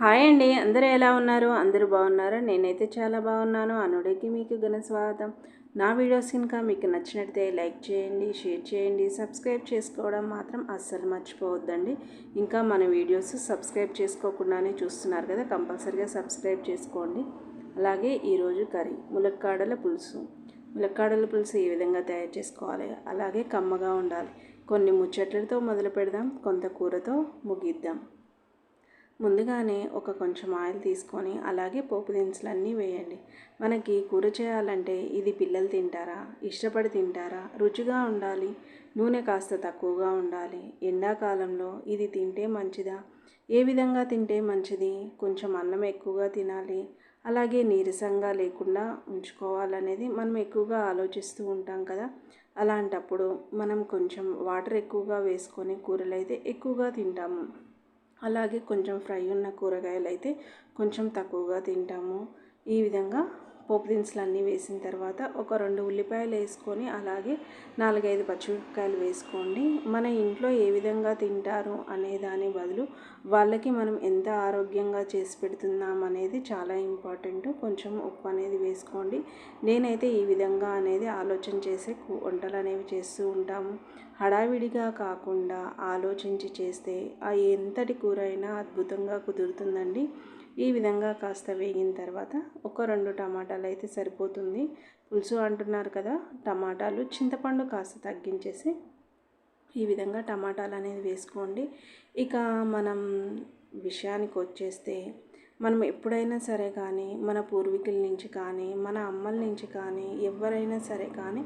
Hi అండి. అందరూ ఎలా ఉన్నారు? అందరూ బాగున్నారు? నేనైతే చాలా బాగున్నాను. అనుడికి మీకు ఘన స్వాగతం. నా వీడియోస్ ఇంకా మీకు నచ్చినట్లయితే లైక్ చేయండి షేర్ చేయండి సబ్స్క్రైబ్ చేసుకోవడం మాత్రం అస్సలు మర్చిపోవద్దండి. ఇంకా మన వీడియోస్ సబ్స్క్రైబ్ చేసుకోకుండానే చూస్తున్నారు కదా కంపల్సరీగా సబ్స్క్రైబ్ చేసుకోండి. అలాగే ఈరోజు కర్రీ ములక్కాడల పులుసు. ములక్కాడల పులుసు ఏ విధంగా తయారు చేసుకోవాలి? అలాగే కమ్మగా ఉండాలి. కొన్ని ముచ్చట్లతో మొదలు పెడదాం కొంత కూరతో ముగిద్దాం. ముందుగానే ఒక కొంచెం ఆయిల్ తీసుకొని అలాగే పోపు దినుసులన్నీ వేయండి. మనకి కూర చేయాలంటే ఇది పిల్లలు తింటారా? ఇష్టపడి తింటారా? రుచిగా ఉండాలి. నూనె కాస్త తక్కువగా ఉండాలి. ఎండాకాలంలో ఇది తింటే మంచిదా? ఏ విధంగా తింటే మంచిది? కొంచెం అన్నం ఎక్కువగా తినాలి. అలాగే నీరసంగా లేకుండా ఉంచుకోవాలనేది మనం ఎక్కువగా ఆలోచిస్తూ ఉంటాం కదా? అలాంటప్పుడు మనం కొంచెం వాటర్ ఎక్కువగా వేసుకొని కూరలు అయితే ఎక్కువగా తింటాము. అలాగే కొంచెం ఫ్రై ఉన్న కూరగాయలు అయితే కొంచెం తక్కువగా తింటాము. ఈ విధంగా పోపు దినుసులు అన్నీ వేసిన తర్వాత ఒక రెండు ఉల్లిపాయలు వేసుకొని అలాగే నాలుగైదు పచ్చిమిరపకాయలు వేసుకోండి. మన ఇంట్లో ఏ విధంగా తింటారు అనే దాని బదులు వాళ్ళకి మనం ఎంత ఆరోగ్యంగా చేసి పెడుతున్నాం అనేది చాలా ఇంపార్టెంట్. కొంచెం ఉప్పు అనేది వేసుకోండి. నేనైతే ఈ విధంగా అనేది ఆలోచన చేసే వంటలు అనేవి చేస్తూ ఉంటాము. హడావిడిగా కాకుండా ఆలోచించి చేస్తే ఆ ఎంతటి కూర అయినా అద్భుతంగా కుదురుతుందండి. ఈ విధంగా కాస్త వేగిన తర్వాత ఒక రెండు టమాటాలు అయితే సరిపోతుంది. పులుసు అంటున్నారు కదా టమాటాలు చింతపండు కాస్త తగ్గించేసి ఈ విధంగా టమాటాలు అనేది వేసుకోండి. ఇక మనం విషయానికి వచ్చేస్తే మనం ఎప్పుడైనా సరే కానీ మన పూర్వీకుల నుంచి కానీ మన అమ్మల నుంచి కానీ ఎవరైనా సరే కానీ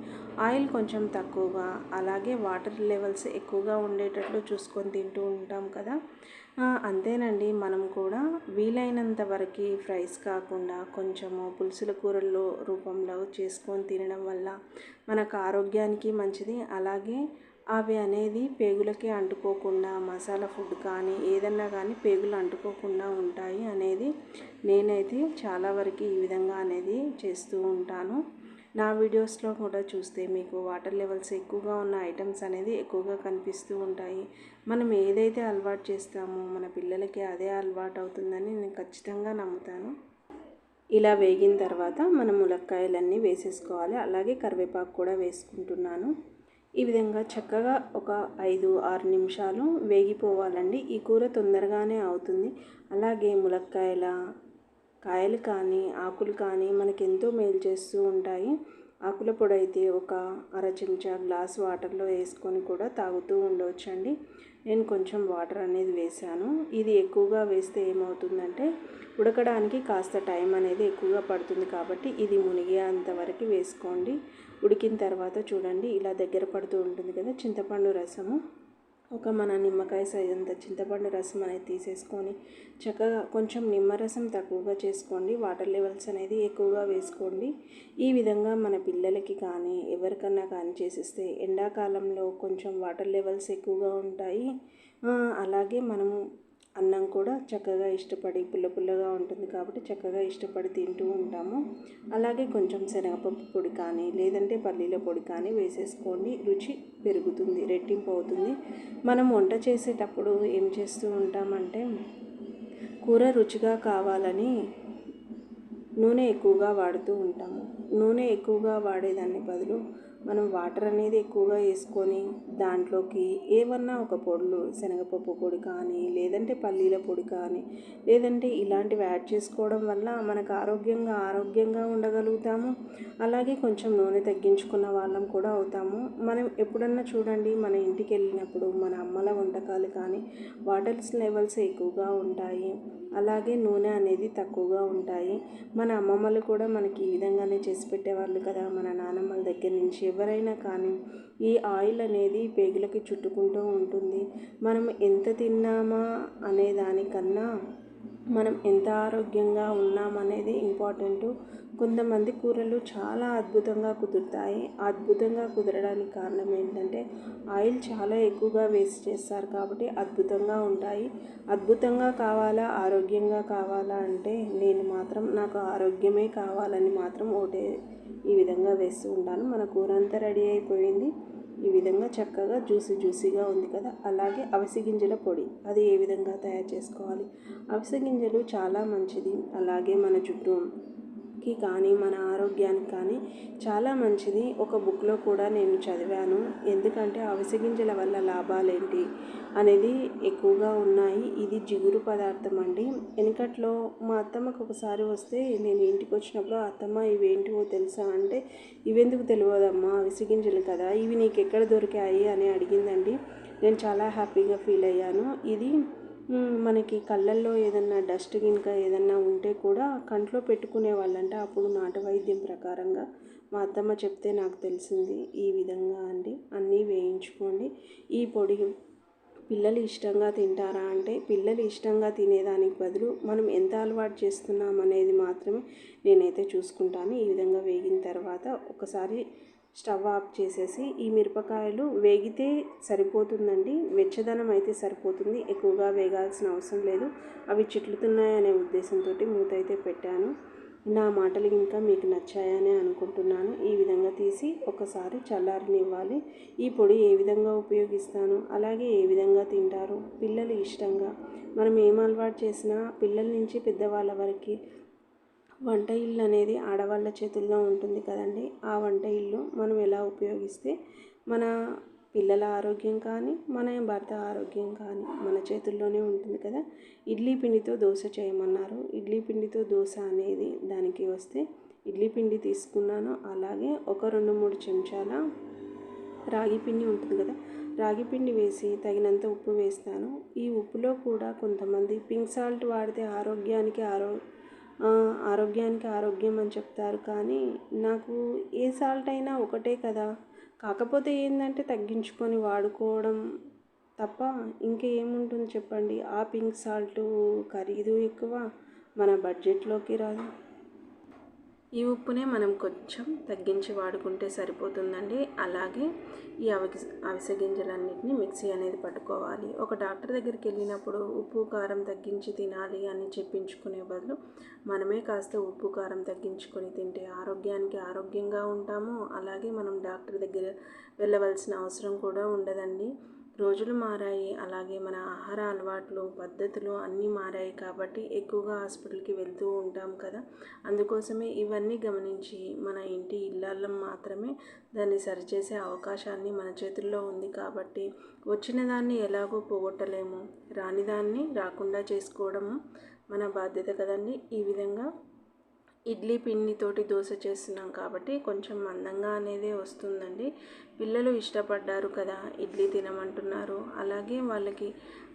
ఆయిల్ కొంచెం తక్కువగా అలాగే వాటర్ లెవెల్స్ ఎక్కువగా ఉండేటట్లు చూసుకొని తింటూ ఉంటాం కదా. అంతేనండి. మనం కూడా వీలైనంత వరకు ఫ్రైస్ కాకుండా కొంచెము పులుసుల కూరల్లో రూపంలో చేసుకొని తినడం వల్ల మనకు ఆరోగ్యానికి మంచిది. అలాగే అవి అనేది పేగులకి అంటుకోకుండా మసాలా ఫుడ్ కానీ ఏదన్నా కానీ పేగులు అంటుకోకుండా ఉంటాయి అనేది నేనైతే చాలా వరకు ఈ విధంగా అనేది చేస్తూ ఉంటాను. నా వీడియోస్లో కూడా చూస్తే మీకు వాటర్ లెవెల్స్ ఎక్కువగా ఉన్న ఐటమ్స్ అనేది ఎక్కువగా కనిపిస్తూ ఉంటాయి. మనం ఏదైతే అలవాటు చేస్తామో మన పిల్లలకి అదే అలవాటు అవుతుందని నేను ఖచ్చితంగా నమ్ముతాను. ఇలా వేగిన తర్వాత మనం ములక్కాయలన్నీ వేసేసుకోవాలి. అలాగే కరివేపాకు కూడా వేసుకుంటున్నాను. ఈ విధంగా చక్కగా ఒక ఐదు ఆరు నిమిషాలు వేగిపోవాలండి. ఈ కూర తొందరగానే అవుతుంది. అలాగే ములక్కాయల కాయలు కానీ ఆకులు కానీ మనకెంతో ఎంతో మేలు చేస్తూ ఉంటాయి. ఆకుల పొడి అయితే ఒక అర చెంచా గ్లాస్ వాటర్లో వేసుకొని కూడా తాగుతూ ఉండవచ్చండి నేను కొంచెం వాటర్ అనేది వేసాను ఇది ఎక్కువగా వేస్తే ఏమవుతుందంటే ఉడకడానికి కాస్త టైం అనేది ఎక్కువగా పడుతుంది కాబట్టి ఇది మునిగేంత వరకు వేసుకోండి. ఉడికిన తర్వాత చూడండి ఇలా దగ్గర పడుతూ ఉంటుంది కదా చింతపండు రసము. ఒక మన నిమ్మకాయ సైజ్ అంత చింతపండు రసం అనేది తీసేసుకొని చక్కగా కొంచెం నిమ్మరసం తక్కువగా చేసుకోండి. వాటర్ లెవెల్స్ అనేది ఎక్కువగా వేసుకోండి. ఈ విధంగా మన పిల్లలకి కానీ ఎవరికన్నా కానీ చేసిస్తే ఎండాకాలంలో కొంచెం వాటర్ లెవెల్స్ ఎక్కువగా ఉంటాయి. అలాగే మనము అన్నం కూడా చక్కగా ఇష్టపడి పుల్ల పుల్లగా ఉంటుంది కాబట్టి చక్కగా ఇష్టపడి తింటూ ఉంటాము. అలాగే కొంచెం శనగపప్పు పొడి కానీ లేదంటే పల్లీల పొడి కానీ వేసేసుకోండి రుచి పెరుగుతుంది రెట్టింపు అవుతుంది. మనం వంట చేసేటప్పుడు ఏం చేస్తూ ఉంటామంటే కూర రుచిగా కావాలని నూనె ఎక్కువగా వాడుతూ ఉంటాము. నూనె ఎక్కువగా వాడేదాన్ని బదులు మనం వాటర్ అనేది ఎక్కువగా వేసుకొని దాంట్లోకి ఏమన్నా ఒక పొడులు శనగపప్పు పొడి కానీ లేదంటే పల్లీల పొడి కానీ లేదంటే ఇలాంటివి యాడ్ చేసుకోవడం వల్ల మనకు ఆరోగ్యంగా ఆరోగ్యంగా ఉండగలుగుతాము. అలాగే కొంచెం నూనె తగ్గించుకున్న వాళ్ళం కూడా అవుతాము. మనం ఎప్పుడన్నా చూడండి మన ఇంటికి వెళ్ళినప్పుడు మన అమ్మల వంటకాలు కానీ వాటర్స్ లెవెల్స్ ఎక్కువగా ఉంటాయి. అలాగే నూనె అనేది తక్కువగా ఉంటాయి. మన అమ్మమ్మలు కూడా మనకి ఈ విధంగానే చేసి పెట్టేవాళ్ళు కదా మన నానమ్మల దగ్గర నుంచి ఎవరైనా కానీ ఈ ఆయిల్ అనేది పేగులకి చుట్టుకుంటూ ఉంటుంది. మనం ఎంత తిన్నామా అనే దానికన్నా మనం ఎంత ఆరోగ్యంగా ఉన్నామనేది ఇంపార్టెంట్. కొంతమంది కూరలు చాలా అద్భుతంగా కుదురుతాయి. అద్భుతంగా కుదరడానికి కారణం ఏంటంటే ఆయిల్ చాలా ఎక్కువగా వేస్ట్ చేస్తారు కాబట్టి అద్భుతంగా ఉంటాయి. అద్భుతంగా కావాలా ఆరోగ్యంగా కావాలా అంటే నేను మాత్రం నాకు ఆరోగ్యమే కావాలని మాత్రం ఒకటే ఈ విధంగా వేస్తూ ఉంటాను. మన కూర అంతా రెడీ అయిపోయింది. ఈ విధంగా చక్కగా జ్యూసీ జ్యూసీగా ఉంది కదా. అలాగే అవిసె గింజల పొడి అది ఏ విధంగా తయారు చేసుకోవాలి? అవిసె గింజలు చాలా మంచిది. అలాగే మన చుట్టూ కి కానీ మన ఆరోగ్యానికి కానీ చాలా మంచిది. ఒక బుక్లో కూడా నేను చదివాను. ఎందుకంటే అవిసె గింజల వల్ల లాభాలేంటి అనేది ఎక్కువగా ఉన్నాయి. ఇది జిగురు పదార్థం అండి. వెనకట్లో మా అత్తమ్మకు ఒకసారి వస్తే నేను ఇంటికి వచ్చినప్పుడు అత్తమ్మ ఇవేంటివో తెలుసా? అంటే ఇవెందుకు తెలియదమ్మా అవిసె గింజలు కదా ఇవి నీకు ఎక్కడ దొరికాయి? అని అడిగిందండి. నేను చాలా హ్యాపీగా ఫీల్ అయ్యాను. ఇది మనకి కళ్ళల్లో ఏదన్నా డస్ట్ గినుక ఏదన్నా ఉంటే కూడా కంట్లో పెట్టుకునే వాళ్ళంట. అప్పుడు నాటు వైద్యం ప్రకారంగా మా అత్తమ్మ చెప్తే నాకు తెలిసింది ఈ విధంగా అండి. అన్నీ వేయించుకోండి. ఈ పొడి పిల్లలు ఇష్టంగా తింటారా అంటే పిల్లలు ఇష్టంగా తినేదానికి బదులు మనం ఎంత అలవాటు చేస్తున్నాం అనేది మాత్రమే నేనైతే చూసుకుంటాను. ఈ విధంగా వేగిన తర్వాత ఒకసారి స్టవ్ ఆఫ్ చేసేసి ఈ మిరపకాయలు వేగితే సరిపోతుందండి. వెచ్చదనం అయితే సరిపోతుంది. ఎక్కువగా వేగాల్సిన అవసరం లేదు. అవి చిట్లుతున్నాయనే ఉద్దేశంతో మూత అయితే పెట్టాను. నా మాటలు ఇంకా మీకు నచ్చాయని అనుకుంటున్నాను. ఈ విధంగా తీసి ఒకసారి చల్లారనివ్వాలి. ఈ పొడి ఏ విధంగా ఉపయోగిస్తాను? అలాగే ఏ విధంగా తింటారు? పిల్లలు ఇష్టంగా. మనం ఏం అలవాటు చేసినా పిల్లల నుంచి పెద్దవాళ్ళ వరకు వంట ఇల్లు అనేది ఆడవాళ్ళ చేతుల్లో ఉంటుంది కదండి. ఆ వంట ఇల్లు మనం ఎలా ఉపయోగిస్తే మన పిల్లల ఆరోగ్యం కానీ మన భర్త ఆరోగ్యం కానీ మన చేతుల్లోనే ఉంటుంది కదా. ఇడ్లీ పిండితో దోశ చేయమన్నారు. ఇడ్లీ పిండితో దోశ అనేది దానికి వస్తే ఇడ్లీ పిండి తీసుకున్నాను. అలాగే ఒక రెండు మూడు చెంచాల రాగి పిండి ఉంటుంది కదా. రాగి పిండి వేసి తగినంత ఉప్పు వేస్తాను. ఈ ఉప్పులో కూడా కొంతమంది పింక్ సాల్ట్ వాడితే ఆరోగ్యానికి ఆరో ఆరోగ్యానికి ఆరోగ్యం అని చెప్తారు. కానీ నాకు ఏ సాల్ట్ అయినా ఒకటే కదా. కాకపోతే ఏంటంటే తగ్గించుకొని వాడుకోవడం తప్ప ఇంకేముంటుంది చెప్పండి. ఆ పింక్ సాల్ట్ ఖరీదు ఎక్కువ. మన బడ్జెట్లోకి రాదు. ఈ ఉప్పునే మనం కొంచెం తగ్గించి వాడుకుంటే సరిపోతుందండి. అలాగే ఈ అవి అవిసె గింజలన్నింటినీ మిక్సీ అనేది పట్టుకోవాలి. ఒక డాక్టర్ దగ్గరికి వెళ్ళినప్పుడు ఉప్పు కారం తగ్గించి తినాలి అని చెప్పించుకునే బదులు మనమే కాస్త ఉప్పు కారం తగ్గించుకొని తింటే ఆరోగ్యానికి ఆరోగ్యంగా ఉంటాము. అలాగే మనం డాక్టర్ దగ్గర వెళ్ళవలసిన అవసరం కూడా ఉండదండి. రోజులు మారాయి. అలాగే మన ఆహార అలవాట్లు పద్ధతులు అన్నీ మారాయి కాబట్టి ఎక్కువగా హాస్పిటల్కి వెళ్తూ ఉంటాం కదా. అందుకోసమే ఇవన్నీ గమనించి మన ఇంటి ఇళ్ళల్లో మాత్రమే దాన్ని సరిచేసే అవకాశాన్ని మన చేతుల్లో ఉంది కాబట్టి వచ్చిన దాన్ని ఎలాగో పోగొట్టలేము. రాని దాన్ని రాకుండా చేసుకోవడము మన బాధ్యత కదండి. ఈ విధంగా ఇడ్లీ పిండితోటి దోశ చేస్తున్నాం కాబట్టి కొంచెం మందంగా అనేది వస్తుందండి. పిల్లలు ఇష్టపడ్డారు కదా ఇడ్లీ తినమంటున్నారు. అలాగే వాళ్ళకి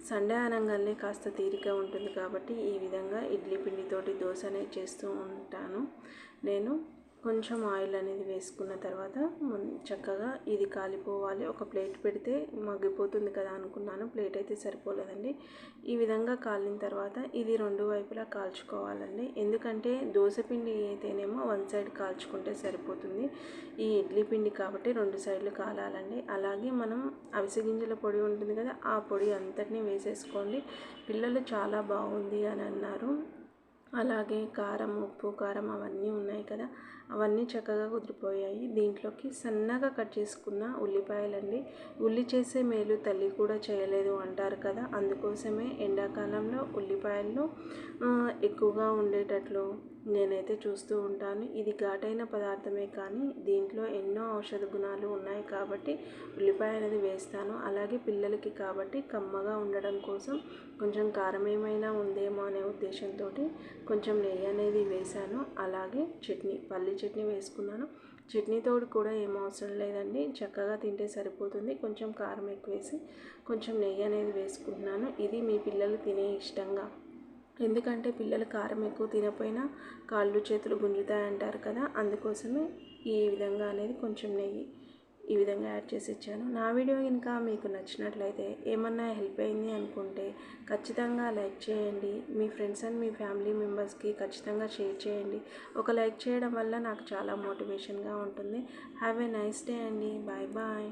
సండే అనగానే కాస్త తీరిక ఉంటుంది కాబట్టి ఈ విధంగా ఇడ్లీ పిండితోటి దోశ అనేది చేస్తూ ఉంటాను. నేను కొంచెం ఆయిల్ అనేది వేసుకున్న తర్వాత చక్కగా ఇది కాలిపోవాలి. ఒక ప్లేట్ పెడితే మగ్గిపోతుంది కదా అనుకున్నాను. ప్లేట్ అయితే సరిపోలేదండి. ఈ విధంగా కాలిన తర్వాత ఇది రెండు వైపులా కాల్చుకోవాలండి. ఎందుకంటే దోశ పిండి అయితేనేమో వన్ సైడ్ కాల్చుకుంటే సరిపోతుంది. ఈ ఇడ్లీ పిండి కాబట్టి రెండు సైడ్లు కాలాలండి. అలాగే మనం అవిసె గింజల పొడి ఉంటుంది కదా ఆ పొడి అంతటినీ వేసేసుకోండి. పిల్లలు చాలా బాగుంది అని అన్నారు. అలాగే కారం ఉప్పు కారం అవన్నీ ఉన్నాయి కదా. అవన్నీ చక్కగా కుదిరిపోయాయి. దీంట్లోకి సన్నగా కట్ చేసుకున్న ఉల్లిపాయలండి. ఉల్లి చేసే మేలు తల్లి కూడా చేయలేదు అంటారు కదా. అందుకోసమే ఎండాకాలంలో ఉల్లిపాయలు ఎక్కువగా ఉండేటట్లు నేనైతే చూస్తూ ఉంటాను. ఇది ఘాటైన పదార్థమే కానీ దీంట్లో ఎన్నో ఔషధ గుణాలు ఉన్నాయి కాబట్టి ఉల్లిపాయ అనేది వేస్తాను. అలాగే పిల్లలకి కాబట్టి కమ్మగా ఉండడం కోసం కొంచెం కారం ఏమైనా ఉందేమో అనే ఉద్దేశంతో కొంచెం నెయ్యి అనేది వేశాను. అలాగే చట్నీ పల్లి చట్నీ వేసుకున్నాను. చట్నీతో కూడా ఏం అవసరం లేదండి. చక్కగా తింటే సరిపోతుంది. కొంచెం కారం ఎక్కువేసి కొంచెం నెయ్యి అనేది వేసుకుంటున్నాను. ఇది మీ పిల్లలు తినే ఇష్టంగా. ఎందుకంటే పిల్లలు కారం ఎక్కువ తినపోయినా కాళ్ళు చేతులు గుంజుతాయంటారు కదా అందుకోసమే ఈ విధంగా అనేది కొంచెం నెయ్యి ఈ విధంగా యాడ్ చేసి ఇచ్చాను. నా వీడియో ఇంకా మీకు నచ్చినట్లయితే ఏమన్నా హెల్ప్ అయింది అనుకుంటే ఖచ్చితంగా లైక్ చేయండి. మీ ఫ్రెండ్స్ అండ్ మీ ఫ్యామిలీ మెంబర్స్కి ఖచ్చితంగా షేర్ చేయండి. ఒక లైక్ చేయడం వల్ల నాకు చాలా మోటివేషన్గా ఉంటుంది. హ్యావ్ ఏ నైస్ డే అండి. Bye bye.